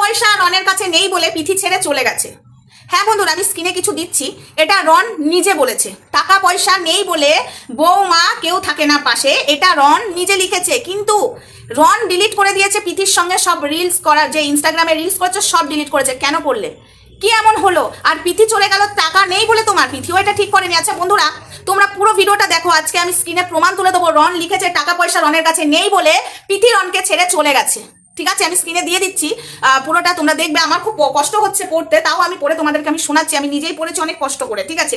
পয়সা রনের কাছে নেই বলে পিথি ছেড়ে চলে গেছে। হ্যাঁ বন্ধুরা, আমি স্ক্রিনে কিছু দিচ্ছি। এটা রন নিজে বলেছে। টাকা পয়সা নেই বলে বৌমা কেউ থাকে না পাশে। এটা রন নিজে লিখেছে। কিন্তু রন ডিলিট করে দিয়েছে পিথির সঙ্গে সব রিলস করা, যে ইনস্টাগ্রামে রিলস করেছে, সব ডিলিট করেছে। কেন করলে? কি এমন হলো? আর পিথি চলে গেল, টাকা নেই বলে তোমার? পিথিও এটা ঠিক করেনি। আচ্ছা বন্ধুরা, তোমরা পুরো ভিডিওটা দেখো। আজকে আমি স্ক্রিনে প্রমাণ তুলে দেবো। রন লিখেছে, টাকা পয়সা রনের কাছে নেই বলে পিথি রনকে ছেড়ে চলে গেছে। ঠিক আছে, আমি স্ক্রিনে দিয়ে দিচ্ছি। পুরোটা তোমরা দেখবে, আমার খুব কষ্ট হচ্ছে পড়তে, তাও আমি পড়ে তোমাদেরকে আমি শোনাচ্ছি, আমি নিজেই পড়েছি অনেক কষ্ট করে, ঠিক আছে?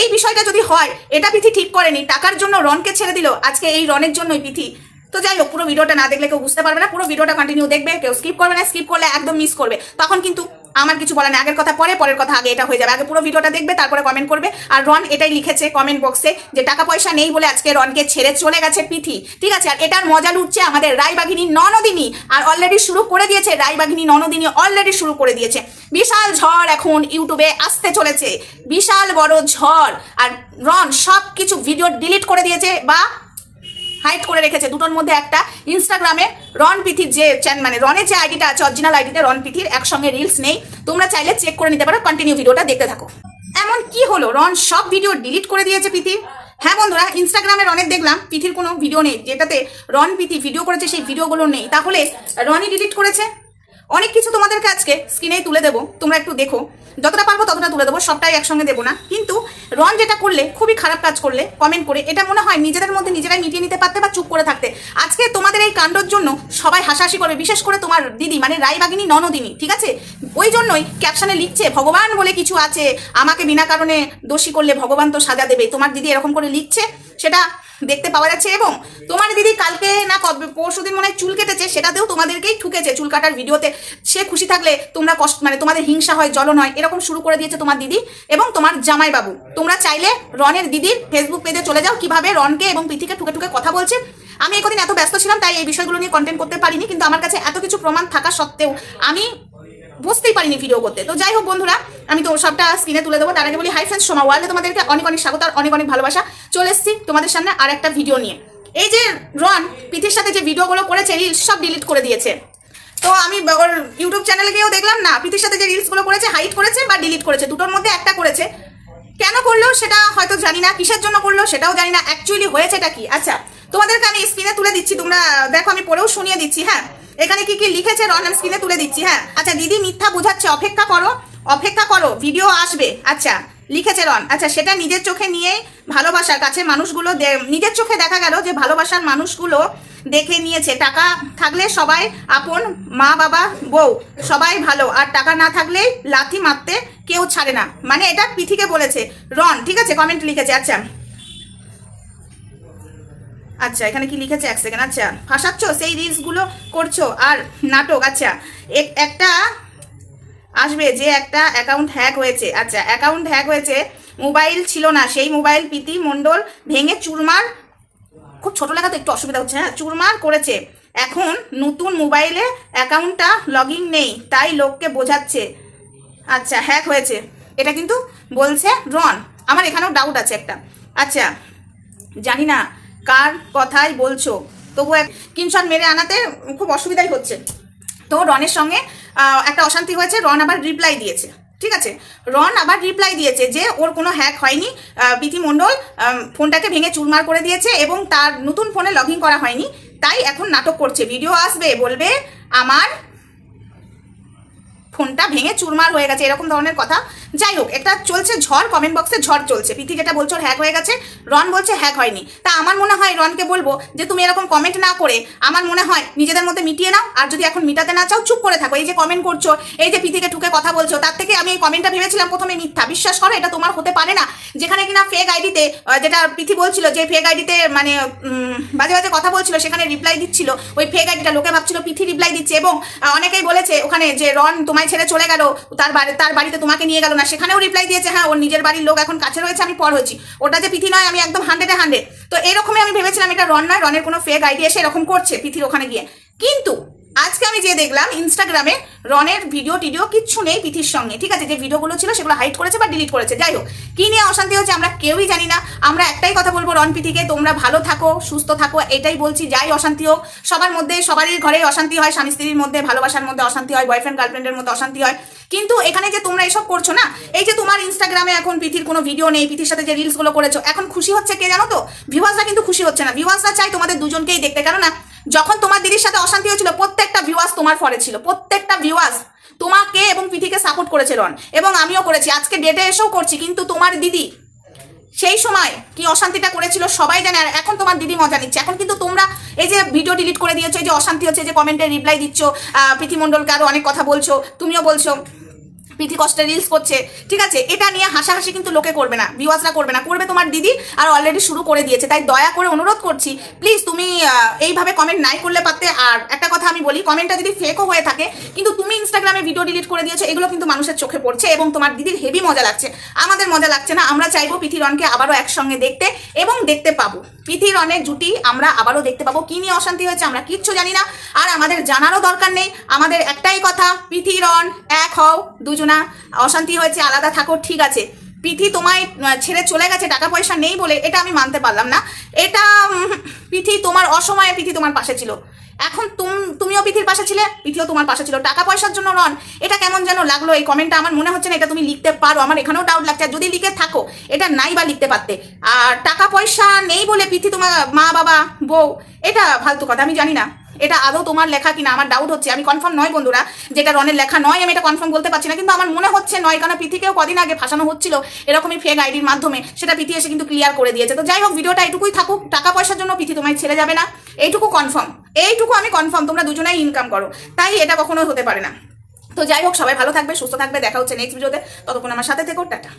এই বিষয়টা যদি হয়, এটা পিথি ঠিক করেনি, টাকার জন্য রনকে ছেড়ে দিল, আজকে এই রনের জন্যই পিথি। তো যাই হোক, পুরো ভিডিওটা না দেখলে কেউ বুঝতে পারবে না, পুরো ভিডিওটা কন্টিনিউ দেখবে, কেউ স্কিপ করবে না স্কিপ করলে একদম মিস করবে। তখন কিন্তু আমার কিছু বলার নেই। আগের কথা পরে, পরের কথা আগে এটা হয়ে যাবে। আগে পুরো ভিডিওটা দেখবে, তারপরে কমেন্ট করবে। আর রন এটাই লিখেছে কমেন্ট বক্সে যে টাকা পয়সা নেই বলে আজকে রনকে ছেড়ে চলে গেছে পিথি ঠিক আছে? আর এটার মজা লুটছে আমাদের রায়বাঘিনী ননদিনী। আর অলরেডি শুরু করে দিয়েছে রায়বাঘিনী ননদিনী অলরেডি শুরু করে দিয়েছে। বিশাল ঝড় এখন ইউটিউবে আসতে চলেছে। বিশাল বড় ঝড়। আর রন সব কিছু ভিডিও ডিলিট করে দিয়েছে বা হাইড করে রেখেছে। দুটোর মধ্যে একটা ইনস্টাগ্রামে রন পিথির যে চ্যান- মানে রনের যে আইডিটা আছে অরিজিনাল আইডিতে রন পিথির একসঙ্গে রিলস নেই। তোমরা চাইলে চেক করে নিতে পারো কন্টিনিউ ভিডিওটা দেখতে থাকো। এমন কি হলো? রন সব ভিডিও ডিলিট করে দিয়েছে পিথি হ্যাঁ বন্ধুরা ইনস্টাগ্রামে রনের দেখলাম পিথির কোনো ভিডিও নেই, যেটাতে রন পিথি ভিডিও করেছে, সেই ভিডিওগুলো নেই। তাহলে রনই ডিলিট করেছে? অনেক কিছু তোমাদেরকে আজকে স্ক্রিনেই তুলে দেবো। তোমরা একটু দেখো। যতটা পারব ততটা তুলে দেবো, সবটাই একসঙ্গে দেবো না। কিন্তু রন যেটা করলে, খুবই খারাপ কাজ করলে কমেন্ট করে, এটা মনে হয় নিজেদের মধ্যে নিজেরাই মিটিয়ে নিতে পারতে বা চুপ করে থাকতে। আজকে তোমাদের এই কাণ্ডর জন্য সবাই হাসাহাসি করবে, বিশেষ করে তোমার দিদি মানে রায়বাগিনী ননদিনী, ঠিক আছে? ওই জন্যই ক্যাপশনে লিখছে, ভগবান বলে কিছু আছে, আমাকে বিনা কারণে দোষী করলে ভগবান তো সাজা দেবে। তোমার দিদি এরকম করে লিখছে, সেটা দেখতে পাওয়া যাচ্ছে এবং তোমার দিদি না পরশু দিন মনে হয় চুল কেটেছে, সেটাতেও তোমাদেরকেই ঠুকেছে চুল কাটার ভিডিওতে। সে খুশি থাকলে তোমরা কষ্ট মানে তোমাদের হিংসা হয়, জ্বলন হয়, এরকম শুরু করে দিয়েছে তোমার দিদি এবং তোমার জামাইবাবু। তোমরা চাইলে রনের দিদির ফেসবুক পেজে চলে যাও, কীভাবে রনকে এবং প্রীতিকে ঠুকে ঠুকে কথা বলছে। আমি এই কদিন এত ব্যস্ত ছিলাম, তাই এই বিষয়গুলো নিয়ে কন্টেন্ট করতে পারিনি, কিন্তু আমার কাছে এত কিছু প্রমাণ থাকা সত্ত্বেও আমি বুঝতেই পারিনি ভিডিও করতে। তো যাই হোক বন্ধুরা, আমি তো সবটা স্ক্রিনে তুলে দেবো। তার আগে বলি হাই ফ্রেন্ডস সোমা ওয়ার্ল্ডে তোমাদেরকে অনেক অনেক স্বাগত আর অনেক অনেক ভালোবাসা। চলে এসেছি তোমাদের সামনে আর একটা ভিডিও নিয়ে। এই যে রন, পিথির সাথে যে ভিডিওগুলো করেছে রিলস সব ডিলিট করে দিয়েছে। তো আমি ওর ইউটিউব চ্যানেলে গিয়েও দেখলাম, না, পিথির সাথে যে রিলসগুলো করেছে হাইট করেছে বা ডিলিট করেছে, দুটোর মধ্যে একটা করেছে। কেন করল সেটা হয়তো জানি না, কিসের জন্য করল সেটাও জানি না অ্যাকচুয়ালি হয়েছেটা কি? আচ্ছা তোমাদেরকে আমি স্ক্রিনে তুলে দিচ্ছি, তোমরা দেখো, আমি পড়েও শুনিয়ে দিচ্ছি হ্যাঁ? এখানে কি কি লিখেছে রন, আমি স্ক্রিনে তুলে দিচ্ছি হ্যাঁ? আচ্ছা দিদি মিথ্যা বোঝাচ্ছে, অপেক্ষা করো অপেক্ষা করো ভিডিও আসবে আচ্ছা। লিখেছে রন। আচ্ছা সেটা নিজের চোখে নিয়ে ভালোবাসার কাছে মানুষগুলো নিজের চোখে দেখা গেল যে ভালোবাসার মানুষগুলো দেখে নিয়েছে। টাকা থাকলে সবাই আপন, মা, বাবা, বউ, সবাই ভালো। আর টাকা না থাকলে লাথি মারতে কেউ ছাড়ে না। মানে এটা পিথিকে বলেছে। রন, ঠিক আছে? কমেন্ট লিখেছে। আচ্ছা। আচ্ছা এখানে কি লিখেছে? এক সেকেন্ড আচ্ছা ফাঁসাচ্ছ? সেই রিলসগুলো করছ আর নাটক? আচ্ছা এক- একটা আসবে যে একটা অ্যাকাউন্ট হ্যাক হয়েছে। আচ্ছা অ্যাকাউন্ট হ্যাক হয়েছে মোবাইল ছিল না। সেই মোবাইল প্রীতি মণ্ডল ভেঙে চুরমার, খুব ছোট লেখা তো একটু অসুবিধা হচ্ছে হ্যাঁ চুরমার করেছে। এখন নতুন মোবাইলে অ্যাকাউন্টটা লগ নেই, তাই লোককে বোঝাচ্ছে। আচ্ছা হ্যাক হয়েছে। এটা কিন্তু বলছে রন। আমার এখানেও ডাউট আছে একটা। আচ্ছা জানি না কার কথাই বলছো। তবু এক কিনশট মেরে আনাতে খুব অসুবিধাই হচ্ছে। তো রনের সঙ্গে একটা অশান্তি হয়েছে, রন আবার রিপ্লাই দিয়েছে, ঠিক আছে? রন আবার রিপ্লাই দিয়েছে যে ওর কোনো হ্যাক হয়নি বিথি প্রীতি মণ্ডল ফোনটাকে ভেঙে চুরমার করে দিয়েছে এবং তার নতুন ফোনে লগ করা হয়নি, তাই এখন নাটক করছে। ভিডিও আসবে, বলবে, আমার ফোনটা ভেঙে চুরমার হয়ে গেছে, এরকম ধরনের কথা। যাই হোক এটা চলছে ঝড় কমেন্ট বক্সে ঝড় চলছে। প্রীতি যেটা বলছো হ্যাক হয়ে গেছে, রন বলছে হ্যাক হয়নি। তা আমার মনে হয়, রনকে বলব যে তুমি এরকম কমেন্ট না করে আমার মনে হয় নিজেদের মধ্যে মিটিয়ে নাও, আর যদি এখন মিটাতে না চাও, চুপ করে থাকো। এই যে কমেন্ট করছ, এই যে পিথিকে ঠুকে কথা বলছো, তার থেকে আমি এই কমেন্টটা ভেবেছিলাম প্রথমে মিথ্যা। বিশ্বাস করো, এটা তোমার হতে পারে না। যেখানে কিনা ফেক আইডিতে যেটা পিথি বলছিল যে ফেক আইডিতে মানে বাজে বাজে কথা বলছিল, সেখানে রিপ্লাই দিচ্ছিল। ওই ফেক আইডিটা লোকে ভাবছিল পিথি রিপ্লাই দিচ্ছে এবং অনেকেই বলেছে ওখানে যে রন তোমায় ছেড়ে চলে গেল। তার বাড়ি, তার বাড়িতে তোমাকে নিয়ে গেল না। সেখানেও রিপ্লাই দিয়েছে হ্যাঁ ওর নিজের বাড়ির লোক এখন কাছে রয়েছে, আমি পর হয়েছি ওটা যে পিথি নয়, আমি একদম হান্ড্রেডে হান্ড্রেড তো এরকমই আমি ভেবেছিলাম, এটা রন নয়, রনের কোনো ফেক আইডিয়া সে এরকম করছে পিথির ওখানে গিয়ে। কিন্তু আজকে আমি যে দেখলাম ইনস্টাগ্রামে রনের ভিডিও টিডিও কিচ্ছু নেই পিথির সঙ্গে। ঠিক আছে, যে ভিডিওগুলো ছিল সেগুলো হাইড করেছে বা ডিলিট করেছে। যাই হোক, কী নিয়ে অশান্তি হচ্ছে আমরা কেউই জানি না। আমরা একটাই কথা বলব রন পিথিকে, তোমরা ভালো থাকো, সুস্থ থাকো, এটাই বলছি, যাই অশান্তি হোক। সবার মধ্যে, সবারই ঘরে অশান্তি হয়, স্বামী স্ত্রীর মধ্যে, ভালোবাসার মধ্যে অশান্তি হয় বয়ফ্রেন্ড গার্লফ্রেন্ডের মধ্যে অশান্তি হয়। কিন্তু এখানে যে তোমরা এসব করছ না, এই যে তোমার ইনস্টাগ্রামে এখন পিথির কোনো ভিডিও নেই, পিথির সাথে যে রিলসগুলো করেছ, এখন খুশি হচ্ছে কে জানো তো? ভিউয়ার্সরা কিন্তু খুশি হচ্ছে না। ভিউয়ার্সরা চাই তোমাদের দুজনকেই দেখতে। কেননা যখন তোমার দিদির সাথে অশান্তি হয়েছিল প্রত্যেকটা ভিউয়ার্স তোমার ফরে ছিল। প্রত্যেকটা ভিউয়ার্স তোমাকে এবং পিথিকে সাপোর্ট করেছে রন। এবং আমিও করেছি। আজকে ডেটে এসেও করছি কিন্তু তোমার দিদি সেই সময় কি অশান্তিটা করেছিল সবাই জানে আর এখন তোমার দিদি মজা নিচ্ছে। এখন কিন্তু তোমরা এই যে ভিডিও ডিলিট করে দিয়েছ এই যে অশান্তি হচ্ছে যে কমেন্টে রিপ্লাই দিচ্ছ আহ, প্রীতি মণ্ডলকে আরও অনেক কথা বলছো তুমিও বলছো। পিথি কষ্টে রিলস করছে। ঠিক আছে? এটা নিয়ে হাসাহাসি কিন্তু লোকে করবে না ভিউয়ার্সরা করবে না। করবে তোমার দিদি আর অলরেডি শুরু করে দিয়েছে। তাই দয়া করে অনুরোধ করছি প্লিজ তুমি এইভাবে কমেন্ট নাই করলে পারতে। আর একটা কথা আমি বলি কমেন্টটা যদি ফেকও হয়ে থাকে, কিন্তু তুমি ইনস্টাগ্রামে ভিডিও ডিলিট করে দিয়েছ, এগুলো কিন্তু মানুষের চোখে পড়ছে এবং তোমার দিদির হেভি মজা লাগছে। আমাদের মজা লাগছে না। আমরা চাইব পিথি রনকে আবারও একসঙ্গে দেখতে এবং দেখতে পাবো। পিথি রনের জুটি আমরা আবারও দেখতে পাবো। কি নিয়ে অশান্তি হয়েছে আমরা কিচ্ছু জানি না। আর আমাদের জানারও দরকার নেই। আমাদের একটাই কথা পিথি রন এক হও, দুজনা অশান্তি হয়েছে, আলাদা থাকো, ঠিক আছে। পিথি তোমায় ছেড়ে চলে গেছে, টাকা পয়সা নেই বলে, এটা আমি মানতে পারলাম না। এটা পিথি তোমার অসময়ে পিথি তোমার পাশে ছিল। এখন তুম, তুমিও পিথির পাশে ছিলে, পিথিও তোমার পাশে ছিল। টাকা পয়সার জন্য রন এটা কেমন যেন লাগল এই কমেন্টটা আমার মনে হচ্ছে না এটা তুমি লিখতে পারো, আমার এখানেও ডাউট লাগছে। যদি লিখে থাকো, এটা নাই বা লিখতে পারতে। আর টাকা পয়সা নেই বলে পিথি তোমার মা বাবা বউ, এটা ফালতু কথা, আমি জানি না। এটা আদৌ তোমার লেখা কিনা? আমার ডাউট হচ্ছে। আমি কনফার্ম নয় বন্ধুরা, যেটা রনের লেখা নয়, আমি এটা কনফার্ম বলতে পারছি না, কিন্তু আমার মনে হচ্ছে নয় কারণ পিথিকেও কদিন আগে ফাঁসানো হচ্ছিল এরকমই ফেক আইডির মাধ্যমে। সেটা পিথি এসে কিন্তু ক্লিয়ার করে দিয়েছে। তো যাই হোক, ভিডিওটা এটুকুই থাকুক, টাকা পয়সার জন্য পিথি তোমায় ছেড়ে যাবে না। এইটুকু কনফার্ম এইটুকু আমি কনফার্ম তোমরা দুজনেই ইনকাম করো। তাই এটা কখনোই হতে পারে না। তো যাই হোক, সবাই ভালো থাকবে, সুস্থ থাকবে, দেখা হচ্ছে নেক্সট ভিডিওতে ততক্ষণ আমার সাথে থেকো, টাটা।